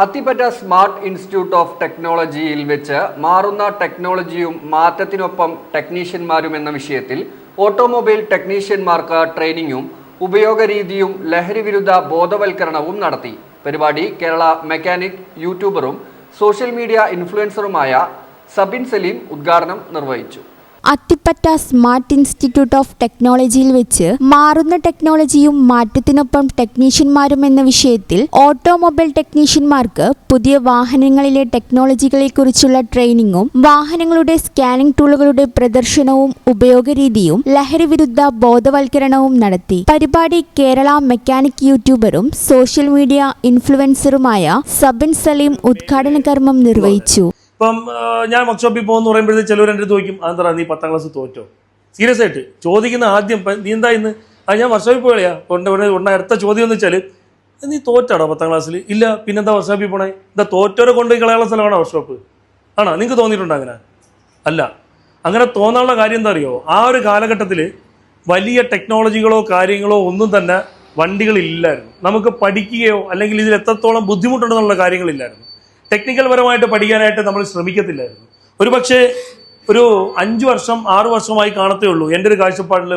Athippatta smart institute of ടെക്നോളജിയിൽ വെച്ച് മാറുന്ന ടെക്നോളജിയും മാറ്റത്തിനൊപ്പം ടെക്നീഷ്യന്മാരും എന്ന വിഷയത്തിൽ ഓട്ടോമൊബൈൽ ടെക്നീഷ്യന്മാർക്ക് ട്രെയിനിങ്ങും ഉപയോഗരീതിയും ലഹരിവിരുദ്ധ ബോധവൽക്കരണവും നടത്തി. പരിപാടി കേരള മെക്കാനിക് യൂട്യൂബറും സോഷ്യൽ മീഡിയ ഇൻഫ്ലുവൻസറുമായ സബിൻ സലീം ഉദ്ഘാടനം നിർവഹിച്ചു. അത്തിപ്പറ്റ സ്മാർട്ട് ഇൻസ്റ്റിറ്റ്യൂട്ട് ഓഫ് ടെക്നോളജിയിൽ വെച്ച് മാറുന്ന ടെക്നോളജിയും മാറ്റത്തിനൊപ്പം ടെക്നീഷ്യന്മാരും എന്ന വിഷയത്തിൽ ഓട്ടോമൊബൈൽ ടെക്നീഷ്യന്മാർക്ക് പുതിയ വാഹനങ്ങളിലെ ടെക്നോളജികളെക്കുറിച്ചുള്ള ട്രെയിനിങ്ങും വാഹനങ്ങളുടെ സ്കാനിംഗ് ടൂളുകളുടെ പ്രദർശനവും ഉപയോഗരീതിയും ലഹരിവിരുദ്ധ ബോധവൽക്കരണവും നടത്തി. പരിപാടി കേരള മെക്കാനിക് യൂട്യൂബറും സോഷ്യൽ മീഡിയ ഇൻഫ്ലുവൻസറുമായ സബിൻ സലീം ഉദ്ഘാടന കർമ്മം നിർവഹിച്ചു. ഇപ്പം ഞാൻ വർക്ക്ഷോപ്പിൽ പോകുന്ന പറയുമ്പോഴത്തേക്ക് ചിലവർ എന്റെ അടുത്ത് ചോദിക്കും അതെന്താ നീ പത്താം ക്ലാസ് തോറ്റോ? സീരിയസ് ആയിട്ട് ചോദിക്കുന്ന ആദ്യം "പ- നീ എന്താ ഇന്ന്? ആ ഞാൻ വർക്ക്ഷോപ്പിൽ പോയാ ഉണ്ട് ഉടനെ അടുത്ത ചോദ്യം എന്ന് വെച്ചാൽ നീ തോറ്റാടോ പത്താം ക്ലാസ്സിൽ ഇല്ല പിന്നെന്താ വർക്ക്ഷോപ്പിൽ പോണേ? എന്താ തോറ്റോരെ കൊണ്ട് കളയാനുള്ള സ്ഥലമാണോ വർക്ക്ഷോപ്പ് ആണോ? നിങ്ങൾക്ക് തോന്നിയിട്ടുണ്ടോ അങ്ങനെ? അല്ല. അങ്ങനെ തോന്നാനുള്ള കാര്യം എന്താ അറിയോ? ആ ഒരു കാലഘട്ടത്തിൽ വലിയ ടെക്നോളജികളോ കാര്യങ്ങളോ ഒന്നും തന്നെ വണ്ടികളില്ലായിരുന്നു. നമുക്ക് പഠിക്കുകയോ അല്ലെങ്കിൽ ഇതിൽ എത്രത്തോളം ബുദ്ധിമുട്ടുണ്ടെന്നുള്ള കാര്യങ്ങളില്ലായിരുന്നു. ടെക്നിക്കൽ പരമായിട്ട് പഠിക്കാനായിട്ട് നമ്മൾ ശ്രമിക്കത്തില്ലായിരുന്നു. ഒരു പക്ഷേ ഒരു അഞ്ച് വർഷം ആറ് വർഷമായി കാണത്തേ ഉള്ളൂ. എന്റെ ഒരു കാഴ്ചപ്പാടിൽ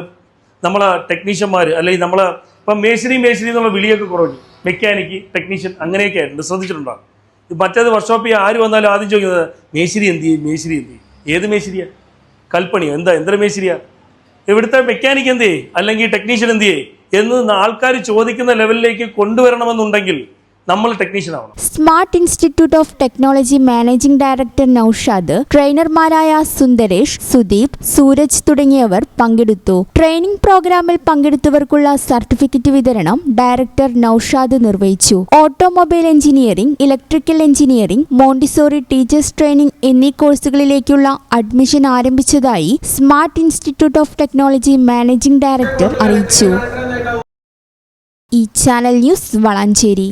നമ്മളെ ടെക്നീഷ്യന്മാർ അല്ലെങ്കിൽ നമ്മളെ ഇപ്പം മേശിനി മേശിനി എന്നുള്ള വിളിയൊക്കെ കുറഞ്ഞു. മെക്കാനിക്ക് ടെക്നീഷ്യൻ അങ്ങനെയൊക്കെ ആയിട്ടുണ്ട്. ശ്രദ്ധിച്ചിട്ടുണ്ടാകും മറ്റേത് വർക്ക്ഷോപ്പിൽ ആര് വന്നാലും ആദ്യം ചോദിക്കുന്നത് മേശിരി എന്ത് ചെയ്യും? മേശിരി എന്ത് ചെയ്യും? ഏത് മേശിരിയാ കൽപ്പണിയോ? എന്താ? എന്തൊരു മേശിരിയാ ഇവിടുത്തെ മെക്കാനിക്ക് എന്ത് ചെയ്യും? അല്ലെങ്കിൽ ടെക്നീഷ്യൻ എന്ത് ചെയ്യും? എന്ന് ആൾക്കാർ ചോദിക്കുന്ന ലെവലിലേക്ക് കൊണ്ടുവരണമെന്നുണ്ടെങ്കിൽ നമ്മൾ ടെക്നീഷ്യൻ ആവണം. Smart institute of technology managing director Noushad ട്രെയിനർമാരായ Sundaresh Sudeep Sooraj തുടങ്ങിയവർ പങ്കെടുത്തു. ട്രെയിനിംഗ് പ്രോഗ്രാമിൽ പങ്കെടുത്തവർക്കുള്ള സർട്ടിഫിക്കറ്റ് വിതരണം ഡയറക്ടർ നൌഷാദ് നിർവഹിച്ചു. Automobile engineering electrical engineering Montessori teachers training എന്നീ കോഴ്സുകളിലേക്കുള്ള അഡ്മിഷൻ ആരംഭിച്ചതായി smart institute of technology managing director അറിയിച്ചു. ഈ ചാനൽ ന്യൂസ് വളാഞ്ചേരി.